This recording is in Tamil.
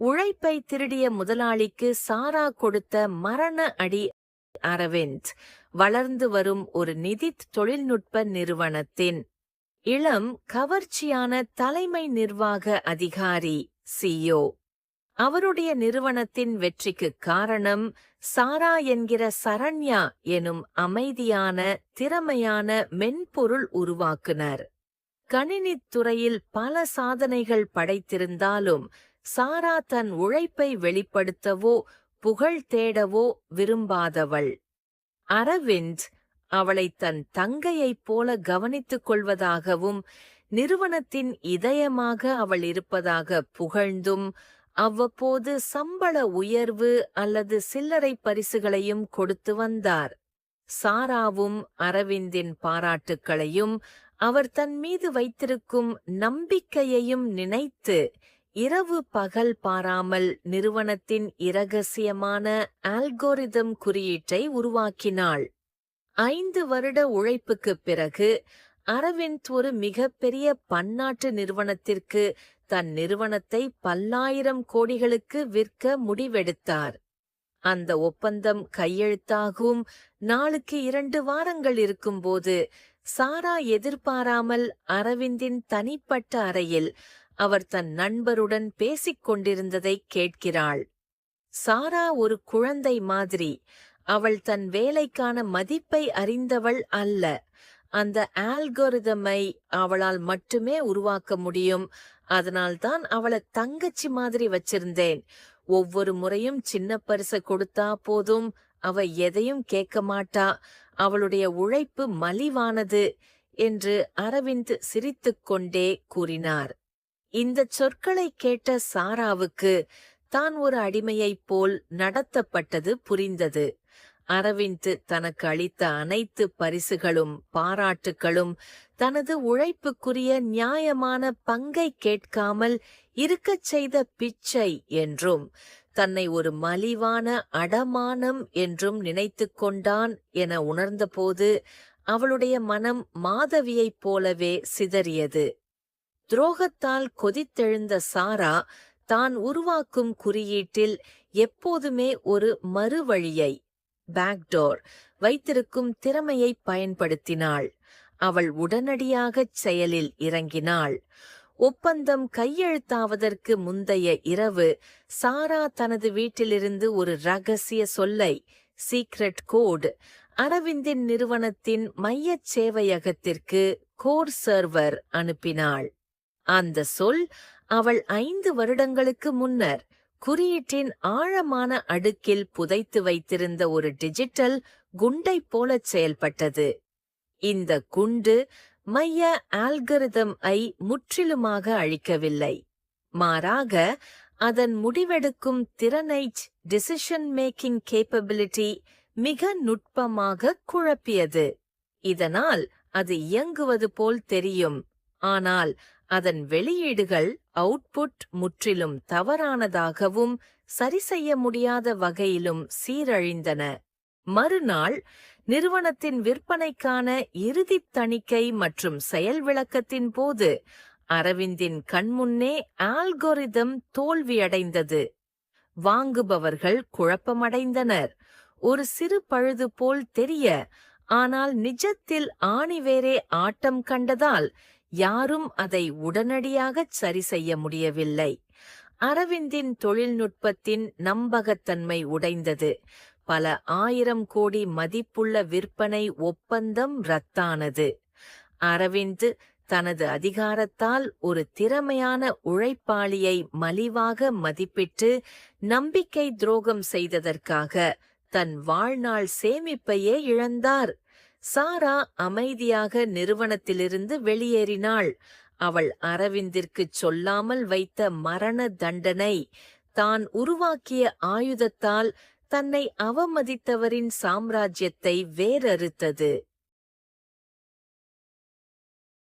உழைப்பை திருடிய முதலாளிக்கு சாரா கொடுத்த மரண அடி அரவிந்த் வளர்ந்து வரும் ஒரு நிதி தொழில்நுட்ப நிறுவனத்தின் இளம் கவர்ச்சியான தலைமை நிர்வாக அதிகாரி சிஓ அவருடைய நிறுவனத்தின் வெற்றிக்கு காரணம் சாரா என்கிற சரண்யா எனும் அமைதியான திறமையான மென்பொருள் உருவாக்குனர். கணினித் துறையில் பல சாதனைகள் படைத்திருந்தாலும் சாரா தன் உழைப்பை வெளிப்படுத்தவோ புகழ் தேடவோ விரும்பாதவள். அரவிந்த் அவளை தன் தங்கையைப் போல கவனித்துக் கொள்வதாகவும் நிறுவனத்தின் இதயமாக அவள் இருப்பதாக புகழ்ந்தும் அவ்வப்போது சம்பள உயர்வு அல்லது சில்லறை பரிசுகளையும் கொடுத்து வந்தார். சாராவும் அரவிந்தின் பாராட்டுக்களையும் அவர் தன் மீது வைத்திருக்கும் நம்பிக்கையையும் நினைத்து இரவு பகல் பாராமல் நிறுவனத்தின் இரகசியமான ஆல்கோரிதம் குறியீட்டை உருவாக்கினாள். ஐந்து வருட உழைப்புக்குப் பிறகு அரவிந்த் ஒரு மிகப்பெரிய பன்னாட்டு நிறுவனத்திற்கு தன் நிறுவனத்தை பல்லாயிரம் கோடிகளுக்கு விற்க முடிவெடுத்தார். அந்த ஒப்பந்தம் கையெழுத்தாகும். நாளுக்கு இரண்டு வாரங்கள் இருக்கும்போது சாரா எதிர்பாராமல் அரவிந்தின் தனிப்பட்ட அறையில் அவர் தன் நண்பருடன் பேசிக் கொண்டிருந்ததைக் கேட்கிறாள். சாரா ஒரு குழந்தை மாதிரி. அவள் தன் வேலைக்கான மதிப்பை அறிந்தவள் அல்ல. அந்த ஆல்கோரிதமை அவளால் மட்டுமே உருவாக்க முடியும். அதனால்தான் அவளை தங்கச்சி மாதிரி வச்சிருந்தேன். ஒவ்வொரு முறையும் சின்ன பரிசு கொடுத்தா போதும். அவ எதையும் கேட்க மாட்டா. அவளுடைய உழைப்பு மலிவானது என்று அரவிந்த் சிரித்துக்கொண்டே கூறினார். இந்த சொற்களை கேட்ட சாராவுக்கு தான் ஒரு அடிமையைப் போல் நடத்தப்பட்டது புரிந்தது. அரவிந்த் தனக்கு அளித்த அனைத்து பரிசுகளும் பாராட்டுகளும் தனது உழைப்புக்குரிய நியாயமான பங்கை கேட்காமல் இருக்கச் செய்த பிச்சை என்றும் தன்னை ஒரு மலிவான அடமானம் என்றும் நினைத்துக் கொண்டான் என உணர்ந்தபோது அவளுடைய மனம் மாதவியைப் போலவே சிதறியது. துரோகத்தால் கொதித்தெழுந்த சாரா தான் உருவாக்கும் குறியீட்டில் எப்போதுமே ஒரு மறுவழியை பேக்டோர் வைத்திருக்கும் திறமையை பயன்படுத்தினாள். அவள் உடனடியாகச் செயலில் இறங்கினாள். ஒப்பந்தம் கையெழுத்தாவதற்கு முந்தைய இரவு சாரா தனது வீட்டிலிருந்து ஒரு ரகசிய சொல்லை சீக்ரெட் கோட் அரவிந்தின் நிறுவனத்தின் மையச் சேவையகத்திற்கு கோர் சர்வர் அனுப்பினாள். அந்த சொல் அவள் ஐந்து வருடங்களுக்கு முன்னர் குறியீட்டின் ஆழமான அடுக்கில் புதைத்து வைத்திருந்த ஒரு டிஜிட்டல் குண்டைப் போலச் செயல்பட்டது. இந்த குண்டு மைய ஆல்கரிதம் ஐ முற்றிலுமாக அழிக்கவில்லை. மாறாக அதன் முடிவெடுக்கும் திறனை டிசிஷன் மேக்கிங் கேப்பபிலிட்டி மிக நுட்பமாக குழப்பியது. இதனால் அது இயங்குவது போல் தெரியும். ஆனால் அதன் வெளியீடுகள் அவுட்புட் முற்றிலும் தவறானதாகவும் சரிசெய்ய முடியாத வகையிலும் சீரழிந்தன. மறுநாள் நிறுவனத்தின் விற்பனைக்கான இறுதித் தணிக்கை மற்றும் செயல் விளக்கத்தின் போது அரவிந்தின் கண்முன்னே ஆல்கோரிதம் தோல்வியடைந்தது. வாங்குபவர்கள் குழப்பமடைந்தனர். ஒரு சிறு பழுது போல் தெரிய ஆனால் நிஜத்தில் ஆணிவேரே ஆட்டம் கண்டதால் யாரும் அதை உடனடியாகச் சரி செய்ய முடியவில்லை. அரவிந்தின் தொழில்நுட்பத்தின் நம்பகத்தன்மை உடைந்தது. பல ஆயிரம் கோடி மதிப்புள்ள விற்பனை ஒப்பந்தம் ரத்தானது. அரவிந்த் தனது அதிகாரத்தால் ஒரு திறமையான உழைப்பாளியை மலிவாக மதிப்பிட்டு நம்பிக்கை துரோகம் செய்ததற்காக தன் வாழ்நாள் சேமிப்பையே இழந்தார். சாரா அமைதியாக நிறுவனத்திலிருந்து வெளியேறினாள். அவள் அரவிந்திற்குச் சொல்லாமல் வைத்த மரண தண்டனை தான் உருவாக்கிய ஆயுதத்தால் தன்னை அவமதித்தவரின் சாம்ராஜ்யத்தை வேறறுத்தது.